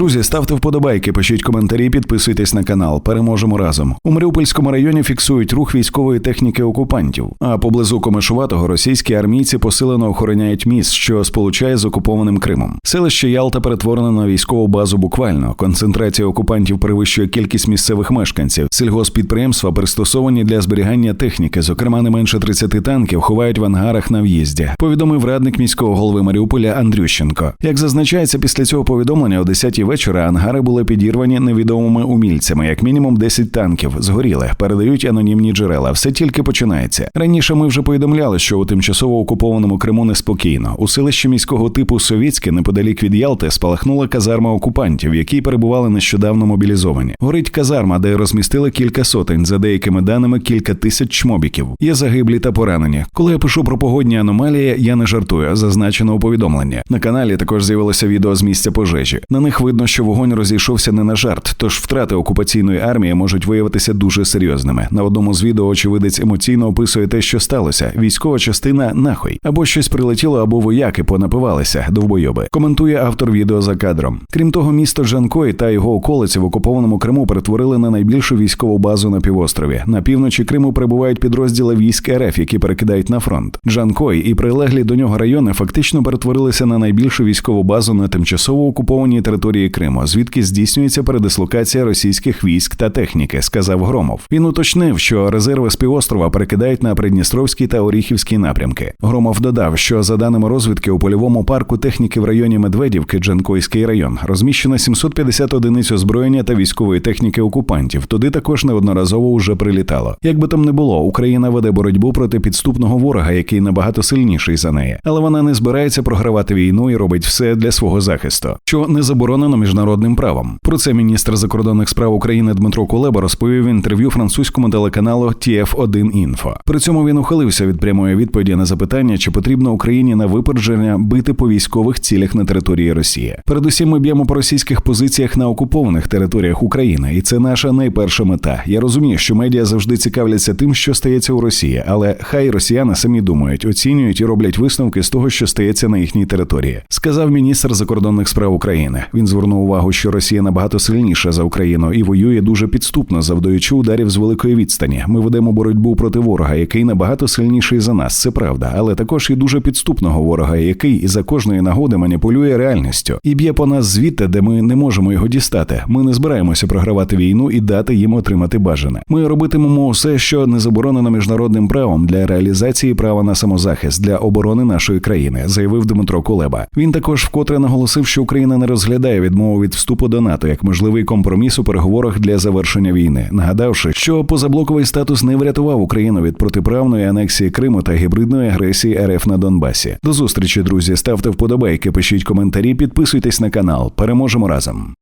Друзі, ставте вподобайки, пишіть коментарі, підписуйтесь на канал. Переможемо разом. У Маріупольському районі фіксують рух військової техніки окупантів. А поблизу Комишуватого російські армійці посилено охороняють міст, що сполучає з окупованим Кримом. Селище Ялта перетворено на військову базу буквально. Концентрація окупантів перевищує кількість місцевих мешканців. Сільгоспідприємства пристосовані для зберігання техніки, зокрема не менше 30 танків, ховають в ангарах на в'їзді. Повідомив радник міського голови Маріуполя Андрющенко. Як зазначається, після цього повідомлення о 10 вечора ангари були підірвані невідомими умільцями. Як мінімум 10 танків згоріли. Передають анонімні джерела. Все тільки починається. Раніше ми вже повідомляли, що у тимчасово окупованому Криму неспокійно. У селищі міського типу Совєтське, неподалік від Ялти, спалахнула казарма окупантів, які перебували нещодавно мобілізовані. Горить казарма, де розмістили кілька сотень, за деякими даними кілька тисяч чмобіків. Є загиблі та поранені. Коли я пишу про погодні аномалії, я не жартую. Зазначено у повідомленні. На каналі також з'явилося відео з місця пожежі. На них видно, що вогонь розійшовся не на жарт, тож втрати окупаційної армії можуть виявитися дуже серйозними. На одному з відео очевидець емоційно описує те, що сталося. Військова частина нахуй або щось прилетіло, або вояки понапивалися довбойоби. Коментує автор відео за кадром. Крім того, місто Джанкой та його околиці в окупованому Криму перетворили на найбільшу військову базу на півострові. На півночі Криму прибувають підрозділи військ РФ, які перекидають на фронт. Джанкой і прилеглі до нього райони фактично перетворилися на найбільшу військову базу на тимчасово окупованій території Криму, звідки здійснюється передислокація російських військ та техніки, сказав Громов. Він уточнив, що резерви з півострова перекидають на Придністровський та Оріхівський напрямки. Громов додав, що за даними розвідки у польовому парку техніки в районі Медведівки, Джанкойський район, розміщено 750 одиниць озброєння та військової техніки окупантів. Туди також неодноразово уже прилітало. Як би там не було, Україна веде боротьбу проти підступного ворога, який набагато сильніший за неї, але вона не збирається програвати війну і робить все для свого захисту, що не заборонено міжнародним правом. Про це міністр закордонних справ України Дмитро Кулеба розповів в інтерв'ю французькому телеканалу TF1 Info. При цьому він ухилився від прямої відповіді на запитання, чи потрібно Україні на випередження бити по військових цілях на території Росії. Передусім, ми б'ємо по російських позиціях на окупованих територіях України, і це наша найперша мета. Я розумію, що медіа завжди цікавляться тим, що стається у Росії, але хай росіяни самі думають, оцінюють і роблять висновки з того, що стається на їхній території, сказав міністр закордонних справ України. Він звернув увагу, що Росія набагато сильніша за Україну і воює дуже підступно, завдаючи ударів з великої відстані. Ми ведемо боротьбу проти ворога, який набагато сильніший за нас. Це правда, але також і дуже підступного ворога, який із за кожної нагоди маніпулює реальністю і б'є по нас звідти, де ми не можемо його дістати. Ми не збираємося програвати війну і дати їм отримати бажане. Ми робитимемо усе, що не заборонено міжнародним правом для реалізації права на самозахист для оборони нашої країни, заявив Дмитро Кулеба. Він також вкотре наголосив, що Україна не розглядає відмову від вступу до НАТО як можливий компроміс у переговорах для завершення війни, нагадавши, що позаблоковий статус не врятував Україну від протиправної анексії Криму та гібридної агресії РФ на Донбасі. До зустрічі, друзі. Ставте вподобайки, пишіть коментарі, підписуйтесь на канал. Переможемо разом.